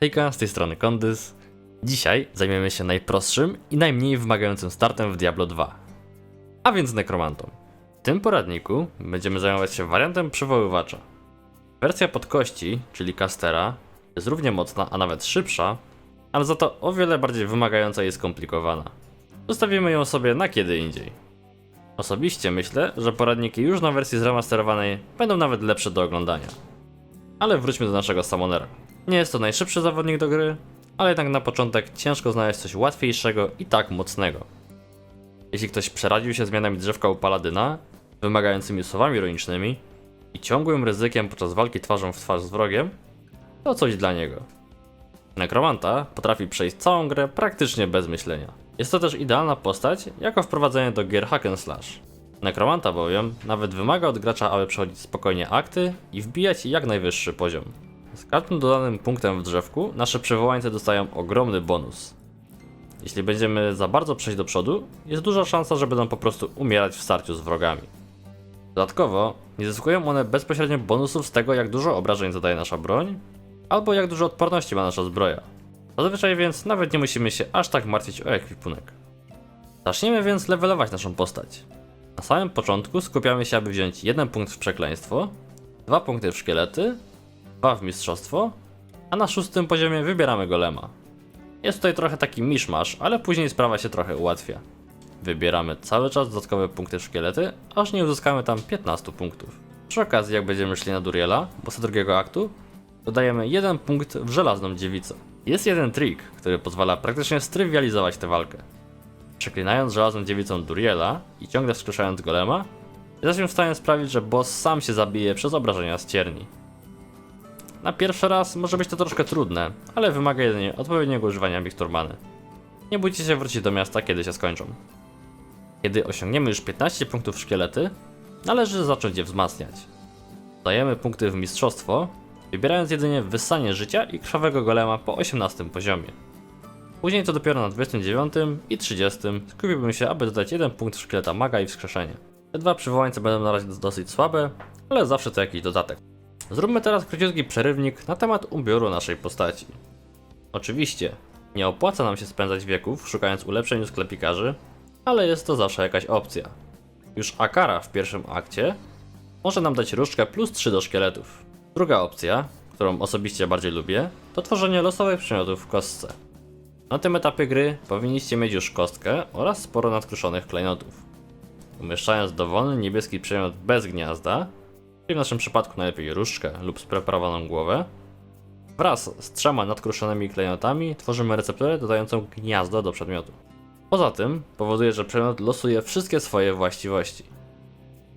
Hejka, z tej strony Kondys. Dzisiaj zajmiemy się najprostszym i najmniej wymagającym startem w Diablo 2. A więc nekromantą. W tym poradniku będziemy zajmować się wariantem przywoływacza. Wersja podkości, czyli castera, jest równie mocna, a nawet szybsza, ale za to o wiele bardziej wymagająca i skomplikowana. Zostawimy ją sobie na kiedy indziej. Osobiście myślę, że poradniki już na wersji zremasterowanej będą nawet lepsze do oglądania. Ale wróćmy do naszego Summonera. Nie jest to najszybszy zawodnik do gry, ale jednak na początek ciężko znaleźć coś łatwiejszego i tak mocnego. Jeśli ktoś przeradził się zmianami drzewka u Paladyna, wymagającymi słowami ironicznymi i ciągłym ryzykiem podczas walki twarzą w twarz z wrogiem, to coś dla niego. Nekromanta potrafi przejść całą grę praktycznie bez myślenia. Jest to też idealna postać jako wprowadzenie do gier hack and slash. Nekromanta bowiem nawet wymaga od gracza, aby przechodzić spokojnie akty i wbijać jak najwyższy poziom. Z każdym dodanym punktem w drzewku nasze przywołańce dostają ogromny bonus. Jeśli będziemy za bardzo przejść do przodu, jest duża szansa, że będą po prostu umierać w starciu z wrogami. Dodatkowo, nie zyskują one bezpośrednio bonusów z tego, jak dużo obrażeń zadaje nasza broń, albo jak dużo odporności ma nasza zbroja. Zazwyczaj więc nawet nie musimy się aż tak martwić o ekwipunek. Zaczniemy więc levelować naszą postać. Na samym początku skupiamy się, aby wziąć jeden punkt w przekleństwo, dwa punkty w szkielety, dwa w mistrzostwo, a na szóstym poziomie wybieramy golema. Jest tutaj trochę taki miszmasz, ale później sprawa się trochę ułatwia. Wybieramy cały czas dodatkowe punkty szkielety, aż nie uzyskamy tam 15 punktów. Przy okazji, jak będziemy szli na Duriela, bossa drugiego aktu, dodajemy jeden punkt w żelazną dziewicę. Jest jeden trik, który pozwala praktycznie strywializować tę walkę. Przeklinając żelazną dziewicą Duriela i ciągle wskrzeszając golema, jesteśmy w stanie sprawić, że boss sam się zabije przez obrażenia z cierni. Na pierwszy raz może być to troszkę trudne, ale wymaga jedynie odpowiedniego używania miksturmany. Nie bójcie się wrócić do miasta, kiedy się skończą. Kiedy osiągniemy już 15 punktów szkielety, należy zacząć je wzmacniać. Dajemy punkty w mistrzostwo, wybierając jedynie wyssanie życia i krwawego golema po 18 poziomie. Później to dopiero na 29 i 30 skupiłbym się, aby dodać jeden punkt w szkieleta maga i wskrzeszenie. Te dwa przywołańce będą na razie dosyć słabe, ale zawsze to jakiś dodatek. Zróbmy teraz króciutki przerywnik na temat ubioru naszej postaci. Oczywiście, nie opłaca nam się spędzać wieków szukając ulepszeń u sklepikarzy, ale jest to zawsze jakaś opcja. Już Akara w pierwszym akcie może nam dać różdżkę plus 3 do szkieletów. Druga opcja, którą osobiście bardziej lubię, to tworzenie losowych przedmiotów w kostce. Na tym etapie gry powinniście mieć już kostkę oraz sporo nadkruszonych klejnotów. Umieszczając dowolny niebieski przedmiot bez gniazda, czyli w naszym przypadku najlepiej różdżkę lub spreparowaną głowę, wraz z trzema nadkruszonymi klejnotami tworzymy recepturę dodającą gniazdo do przedmiotu. Poza tym powoduje, że przedmiot losuje wszystkie swoje właściwości.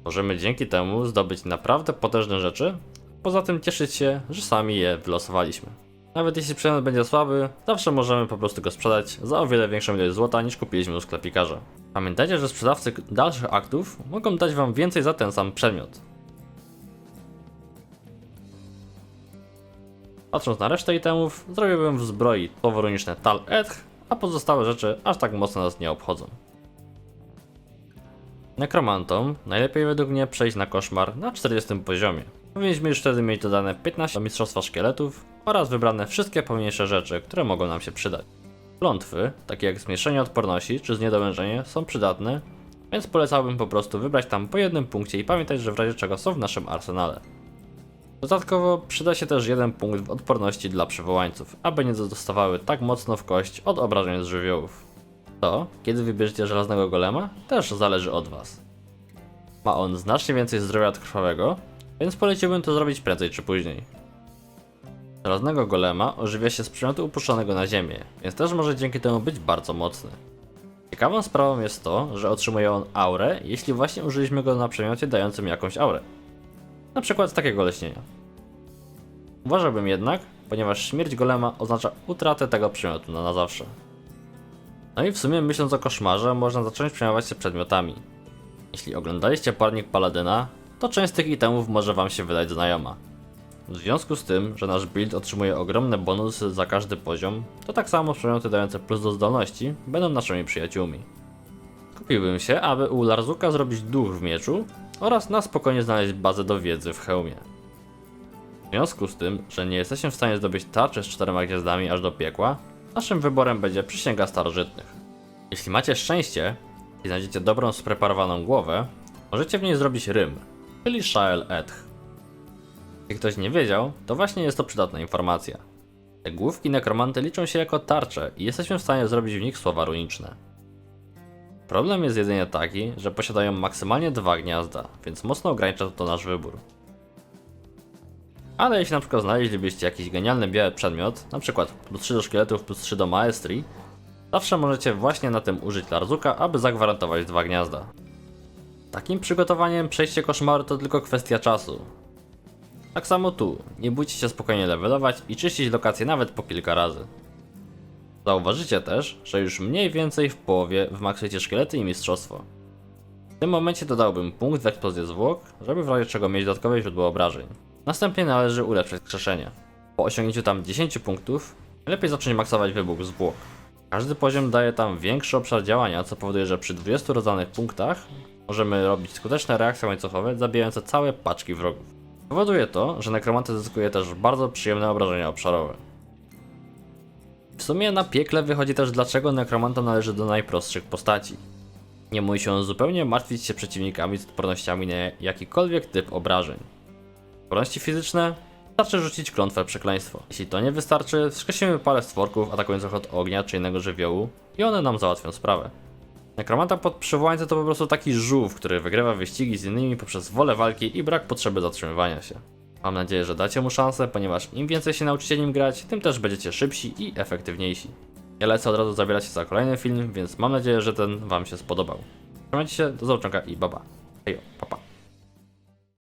Możemy dzięki temu zdobyć naprawdę potężne rzeczy, poza tym cieszyć się, że sami je wylosowaliśmy. Nawet jeśli przedmiot będzie słaby, zawsze możemy po prostu go sprzedać za o wiele większą ilość złota niż kupiliśmy u sklepikarza. Pamiętajcie, że sprzedawcy dalszych aktów mogą dać wam więcej za ten sam przedmiot. Patrząc na resztę itemów, zrobiłbym w zbroi poworoniczne Tal Edh, a pozostałe rzeczy aż tak mocno nas nie obchodzą. Nekromantom najlepiej według mnie przejść na koszmar na 40 poziomie. Powinniśmy już wtedy mieć dodane 15 do mistrzostwa szkieletów oraz wybrane wszystkie pomniejsze rzeczy, które mogą nam się przydać. Klątwy, takie jak zmniejszenie odporności czy zniedolężenie, są przydatne, więc polecałbym po prostu wybrać tam po jednym punkcie i pamiętać, że w razie czego są w naszym arsenale. Dodatkowo przyda się też jeden punkt w odporności dla przywołańców, aby nie dostawały tak mocno w kość od obrażeń z żywiołów. To, kiedy wybierzecie żelaznego golema, też zależy od Was. Ma on znacznie więcej zdrowia od krwawego, więc poleciłbym to zrobić prędzej czy później. Żelaznego golema ożywia się z przedmiotu upuszczonego na ziemię, więc też może dzięki temu być bardzo mocny. Ciekawą sprawą jest to, że otrzymuje on aurę, jeśli właśnie użyliśmy go na przedmiocie dającym jakąś aurę. Na przykład z takiego leśnienia. Uważałbym jednak, ponieważ śmierć golema oznacza utratę tego przedmiotu na, na zawsze. No i w sumie myśląc o koszmarze, można zacząć przejmować się przedmiotami. Jeśli oglądaliście poradnik Paladyna, to część z tych itemów może wam się wydać znajoma. W związku z tym, że nasz build otrzymuje ogromne bonusy za każdy poziom, to tak samo przedmioty dające plus do zdolności będą naszymi przyjaciółmi. Kupiłbym się, aby u Larzuka zrobić duch w mieczu oraz na spokojnie znaleźć bazę do wiedzy w hełmie. W związku z tym, że nie jesteśmy w stanie zdobyć tarczy z czterema gwiazdami aż do piekła, naszym wyborem będzie przysięga starożytnych. Jeśli macie szczęście i znajdziecie dobrą spreparowaną głowę, możecie w niej zrobić rym, czyli Shael Eth. Jeśli ktoś nie wiedział, to właśnie jest to przydatna informacja. Te główki nekromanty liczą się jako tarcze i jesteśmy w stanie zrobić w nich słowa runiczne. Problem jest jedynie taki, że posiadają maksymalnie dwa gniazda, więc mocno ogranicza to nasz wybór. Ale jeśli na przykład znaleźlibyście jakiś genialny biały przedmiot, na przykład plus 3 do szkieletów, plus 3 do maestrii, zawsze możecie właśnie na tym użyć Larzuka, aby zagwarantować dwa gniazda. Takim przygotowaniem przejście koszmaru to tylko kwestia czasu. Tak samo tu, nie bójcie się spokojnie levelować i czyścić lokacje nawet po kilka razy. Zauważycie też, że już mniej więcej w połowie wmaksujecie szkielety i mistrzostwo. W tym momencie dodałbym punkt w eksplozję zwłok, żeby w razie czego mieć dodatkowe źródło obrażeń. Następnie należy ulepszyć skrzeszenie. Po osiągnięciu tam 10 punktów, lepiej zacząć maksować wybuch zwłok. Każdy poziom daje tam większy obszar działania, co powoduje, że przy 20 rodzanych punktach możemy robić skuteczne reakcje łańcuchowe zabijające całe paczki wrogów. Powoduje to, że nekromanty zyskuje też bardzo przyjemne obrażenia obszarowe. W sumie na piekle wychodzi też dlaczego nekromanta należy do najprostszych postaci. Nie musi się zupełnie martwić się przeciwnikami z odpornościami na jakikolwiek typ obrażeń. Odporności fizyczne? Wystarczy rzucić klątwę przekleństwo. Jeśli to nie wystarczy, wskrzesimy parę stworków atakujących od ognia czy innego żywiołu i one nam załatwią sprawę. Nekromanta pod przywołańcem to po prostu taki żółw, który wygrywa wyścigi z innymi poprzez wolę walki i brak potrzeby zatrzymywania się. Mam nadzieję, że dacie mu szansę, ponieważ im więcej się nauczycie nim grać, tym też będziecie szybsi i efektywniejsi. Ja lecę od razu zabierać się za kolejny film, więc mam nadzieję, że ten wam się spodobał. Trzymajcie się, do zobaczenia i baba. Hejo, papa.